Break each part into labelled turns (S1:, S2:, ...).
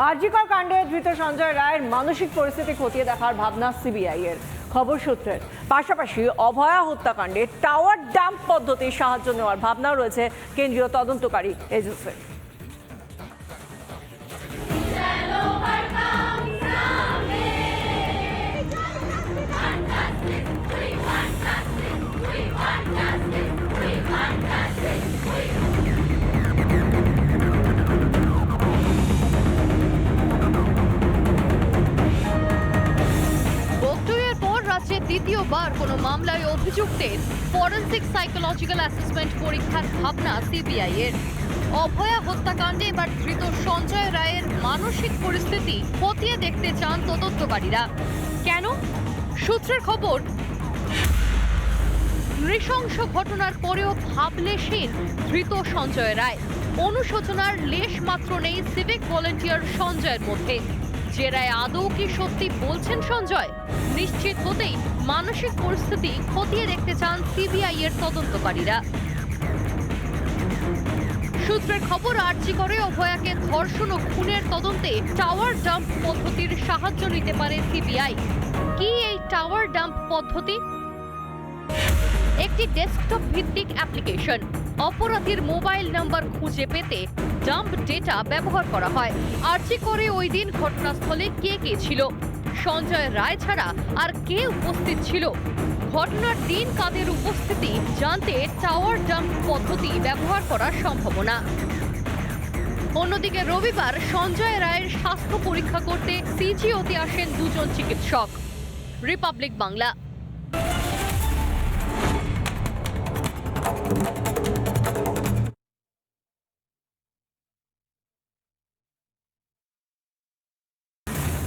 S1: আরজিকর কাণ্ডে ধৃত সঞ্জয় রায়ের মানসিক পরিস্থিতি খতিয়ে দেখার ভাবনা সিবিআই এর। খবর সূত্রের। পাশাপাশি অভয়া হত্যাকাণ্ডে টাওয়ার ডাম্প পদ্ধতির সাহায্য নেওয়ার ভাবনা রয়েছে কেন্দ্রীয় তদন্তকারী এজেন্সির।
S2: দ্বিতীয়বার কোনো মামলায় অভিযুক্তের ফরেন্সিক সাইকোলজিক্যাল অ্যাসেসমেন্ট পরীক্ষার ভাবনা সিবিআই এর অভয়া হত্যাকাণ্ডে এবার ধৃত সঞ্জয় রায়ের মানসিক পরিস্থিতি খতিয়ে দেখতে চান তদন্তকারীরা। কেন? সূত্রের খবর, নৃশংস ঘটনার পরেও ভাবলেশীন ধৃত সঞ্জয় রায়। অনুশোচনার লেশ মাত্র নেই সিভিক ভলেন্টিয়ার সঞ্জয়ের মধ্যে। যে রায় আদৌ কি সত্যি বলছেন সঞ্জয়? নিশ্চিত হতেই মানসিক পরিস্থিতি খতিয়ে দেখতে চান সিবিআই এর তদন্তকারীরা। সূত্রের খবর, আর্জি করে অভয়াকে ধর্ষণ ও খুনের তদন্তে টাওয়ার ডাম্প পদ্ধতির সাহায্য নিতে পারে সিবিআই। কি এই টাওয়ার ডাম্প পদ্ধতি? একটি ডেস্কটপ ভিত্তিক অ্যাপ্লিকেশন অপরাধীর মোবাইল নাম্বার খুঁজে পেতে ডাম্প ডেটা ব্যবহার করা হয়। আর্জি করে ওই দিন ঘটনাস্থলে কে কে ছিল? সঞ্জয় রায় ছাড়া আর কে উপস্থিত ছিল? ঘটনার দিন কাদের উপস্থিতি জানতে টাওয়ার ডাম্প পদ্ধতি ব্যবহার করার সম্ভাবনা অন্যদিকে রবিবার সঞ্জয় রায়ের স্বাস্থ্য পরীক্ষা করতে সিজিওতে আসেন দুজন চিকিৎসক। রিপাবলিক বাংলা।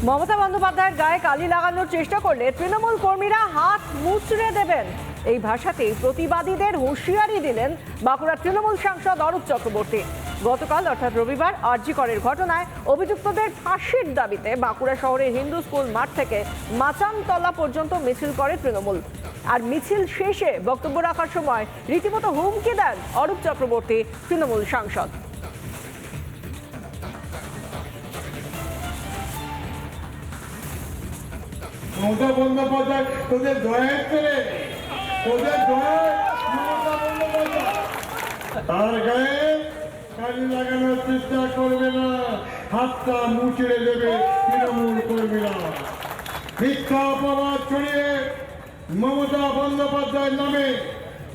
S1: মমতা বন্দ্যোপাধ্যায়ের গায়ে কালি লাগানোর চেষ্টা করলে তৃণমূল কর্মীরা হাত মুচড়ে দেবেন। এই ভাষাতেই প্রতিবাদীদের হুঁশিয়ারি দিলেন বাঁকুড়ার তৃণমূল সাংসদ অরূপ চক্রবর্তী। গতকাল, অর্থাৎ রবিবার, আরজি করের ঘটনায় অভিযুক্তদের ফাঁসির দাবিতে বাঁকুড়া শহরের হিন্দু স্কুল মাঠ থেকে মাচানতলা পর্যন্ত মিছিল করে তৃণমূল। আর মিছিল শেষে বক্তব্য রাখার সময় রীতিমতো হুমকি দেন অরূপ চক্রবর্তী, তৃণমূল সাংসদ।
S3: মমতা বন্দ্যোপাধ্যায়, তোদের দয়ের ছেলে তোদের তার গায়ে কালি লাগানোর চেষ্টা করবে না, হাতটা মুচড়ে দেবে তৃণমূল কর্মীরা। মিথ্যা অপবাদ ছড়িয়ে মমতা বন্দ্যোপাধ্যায়ের নামে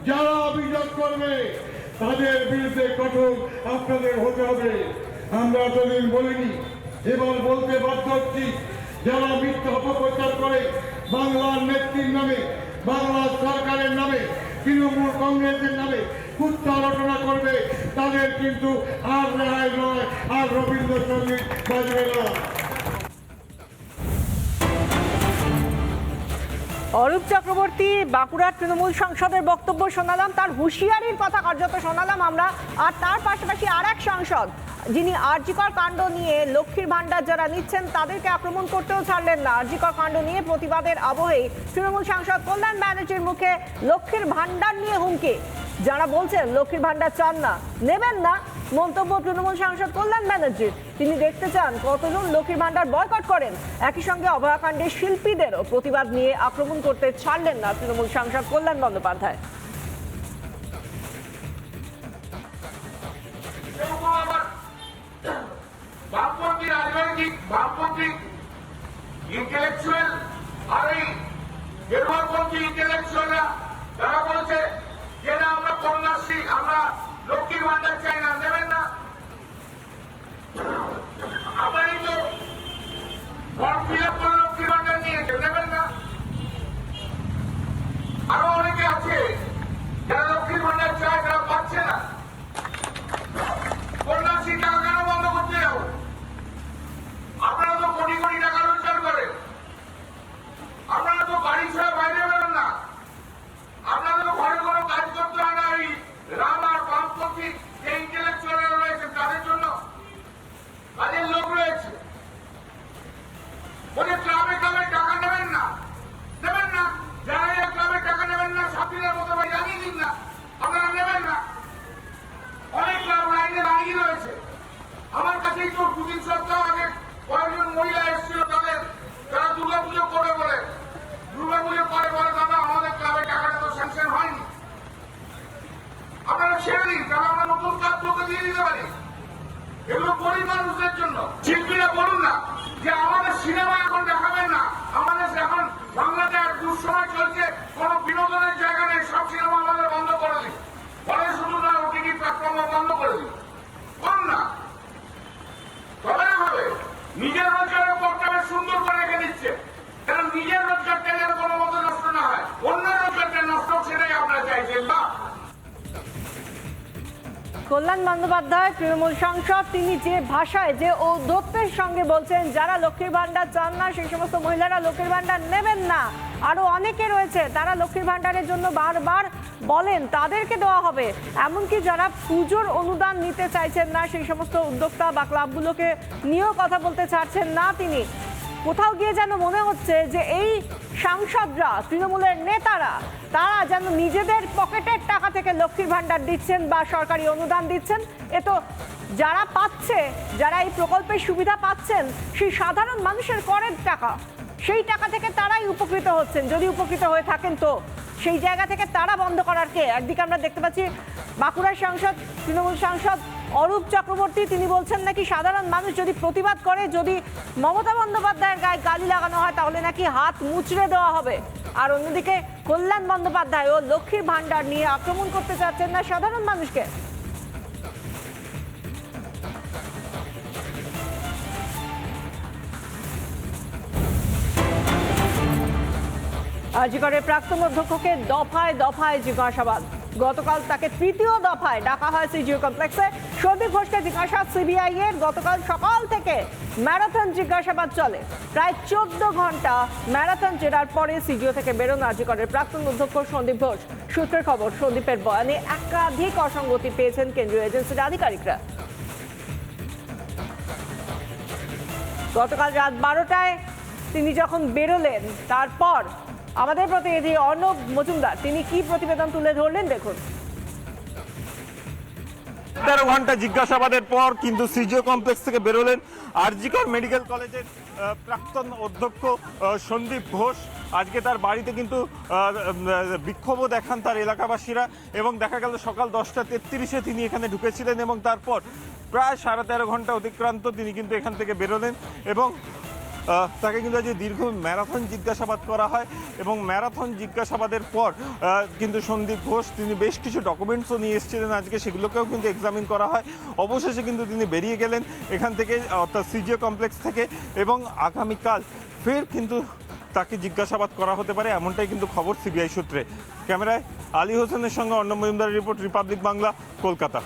S3: যারা অভিযোগ করবে, তাদের বিরুদ্ধে কঠোর আপনাদের হতে হবে। আমরা এতদিন বলিনি, এবার বলতে বাধ্য হচ্ছি যারা মিথ্যা অপপ্রচার করে বাংলার নেত্রীর নামে, বাংলার সরকারের নামে, তৃণমূল কংগ্রেসের নামে কুত্তা রচনা করবে, তাদের কিন্তু আর রেহাই নয়, আর রবীন্দ্রসঙ্গীত বাজবে না।
S1: অরূপ চক্রবর্তী, বাঁকুড়ার তৃণমূল সংসদের বক্তব্য শোনালাম, তার হুঁশিয়ারির কথা কার্যত শোনালাম আমরা, আর তার পাশাপাশি আর এক সাংসদ যিনি আরজিকর কাণ্ড নিয়ে লক্ষ্মীর ভাণ্ডার যারা নিচ্ছেন, তাদেরকে আক্রমণ করতেও ছাড়লেন না। আরজিকর কাণ্ড নিয়ে প্রতিবাদের আবহেই তৃণমূল সাংসদ কল্যাণ ব্যানার্জির মুখে লক্ষ্মীর ভাণ্ডার নিয়ে হুমকি। যারা বলছেন লক্ষ্মীর ভাণ্ডার চান না, নেবেন না, মন্তব্য তৃণমূল সাংসদ কল্যাণ ব্যানার্জির। তিনি দেখতে চান কতজন লক্ষ্মীর ভাণ্ডার বয়কট করেন। একই সঙ্গে অভয়াকাণ্ডের শিল্পীদেরও প্রতিবাদ নিয়ে আক্রমণ করতে ছাড়লেন না তৃণমূল সাংসদ কল্যাণ বন্দ্যোপাধ্যায়।
S4: quiero que নতুন কাজ লোকে দিয়ে দিতে পারি। এগুলো গরিব মানুষদের জন্য। শিল্পীরা বলুন না, যে আমাদের সিনেমা এখন দেখাবেন না। আমাদের এখন বাংলাদেশ দুঃসময় চলছে, কোনো বিনোদনের জায়গা নেই, সব সিনেমা আমাদের বন্ধ করে দিন।
S1: বন্দ্যোপাধ্যায় তৃণমূল সাংসদ, তিনি যে ভাষায়, যে ঔদ্ধত্যের সঙ্গে বলছেন, যারা লক্ষ্মীর ভাণ্ডার চান না, সেই সমস্ত মহিলারা লক্ষ্মীর ভাণ্ডার নেবেন না। আরও অনেকে রয়েছে, তারা লক্ষ্মীর ভাণ্ডারের জন্য বারবার বলেন, তাদেরকে দেওয়া হবে। এমনকি যারা পুজোর অনুদান নিতে চাইছেন না, সেই সমস্ত উদ্যোক্তা বা ক্লাবগুলোকে নিয়েও কথা বলতে চাচ্ছেন না তিনি। কোথাও গিয়ে যেন মনে হচ্ছে যে এই সাংসদরা, তৃণমূলের নেতারা, তারা যেন নিজেদের পকেটের টাকা থেকে লক্ষ্মীর ভাণ্ডার দিচ্ছেন বা সরকারি অনুদান দিচ্ছেন, এ তো যারা পাচ্ছে, যারা এই প্রকল্পের সুবিধা পাচ্ছেন, সেই সাধারণ মানুষের করের টাকা, সেই টাকা থেকে তারাই উপকৃত হচ্ছেন। যদি উপকৃত হয়ে থাকেন তো সেই জায়গা থেকে তারা বন্ধ করার কে? একদিকে আমরা দেখতে পাচ্ছি বাঁকুড়ার সাংসদ, তৃণমূল সাংসদ অরূপ চক্রবর্তী, তিনি বলছেন নাকি সাধারণ মানুষ যদি প্রতিবাদ করে, যদি মমতা বন্দ্যোপাধ্যায়ের গায়ে গালি লাগানো হয়, তাহলে নাকি হাত মুচড়ে দেওয়া হবে। আর অন্যদিকে কল্যাণ বন্দ্যোপাধ্যায় ও লক্ষ্মীর ভাণ্ডার নিয়ে আক্রমণ করতে চাচ্ছেন না সাধারণ মানুষকে। আজিকরের প্রাক্তন অধ্যক্ষকে দফায় দফায় জিজ্ঞাসাবাদ। গতকাল তাকে তৃতীয় দফায় ডাকা হয় সিজিও কমপ্লেক্সে। সন্দীপ ঘোষকে জিজ্ঞাসা, সিবিআই এর গতকাল সকাল থেকে ম্যারাথন জিজ্ঞাসাবাদ চলে। প্রায় চোদ্দ ঘণ্টা ম্যারাথন জেরার পরে সিজিও থেকে বেরোনো আজিকরের প্রাক্তন অধ্যক্ষ সন্দীপ ঘোষ। সূত্রের খবর, সন্দীপের বয়ানে একাধিক অসঙ্গতি পেয়েছেন কেন্দ্রীয় এজেন্সির আধিকারিকরা। গতকাল রাত বারোটায় তিনি যখন বেরোলেন, তারপর আমাদের প্রতিনিধি অর্ণব মজুমদার, তিনি কি প্রতিবেদন তুলে ধরলেন? দেখুন।
S5: তেরো ঘণ্টা জিজ্ঞাসাবাদের পর কিন্তু সিজিও কমপ্লেক্স থেকে বেরোলেন আরজিকর মেডিকেল কলেজের প্রাক্তন অধ্যক্ষ সন্দীপ ঘোষ। আজকে তার বাড়িতে কিন্তু বিক্ষোভও দেখান তার এলাকাবাসীরা এবং দেখা গেল সকাল দশটা তেত্রিশে তিনি এখানে ঢুকেছিলেন এবং তারপর প্রায় সাড়ে তেরো ঘণ্টা অতিক্রান্ত তিনি কিন্তু এখান থেকে বেরোলেন এবং তাকে কিন্তু আজকে দীর্ঘ ম্যারাথন জিজ্ঞাসাবাদ করা হয় এবং ম্যারাথন জিজ্ঞাসাবাদের পর কিন্তু সন্দীপ ঘোষ তিনি বেশ কিছু ডকুমেন্টসও নিয়ে এসেছিলেন আজকে, সেগুলোকেও কিন্তু এক্সামিন করা হয়। অবশেষে কিন্তু তিনি বেরিয়ে গেলেন এখান থেকে, অর্থাৎ সিজিও কমপ্লেক্স থেকে এবং আগামীকাল ফের কিন্তু তাকে জিজ্ঞাসাবাদ করা হতে পারে, এমনটাই কিন্তু খবর সিবিআই সূত্রে। ক্যামেরায় আলী হোসেনের সঙ্গে অন্ন মজুমদারের রিপোর্ট, রিপাবলিক বাংলা, কলকাতা।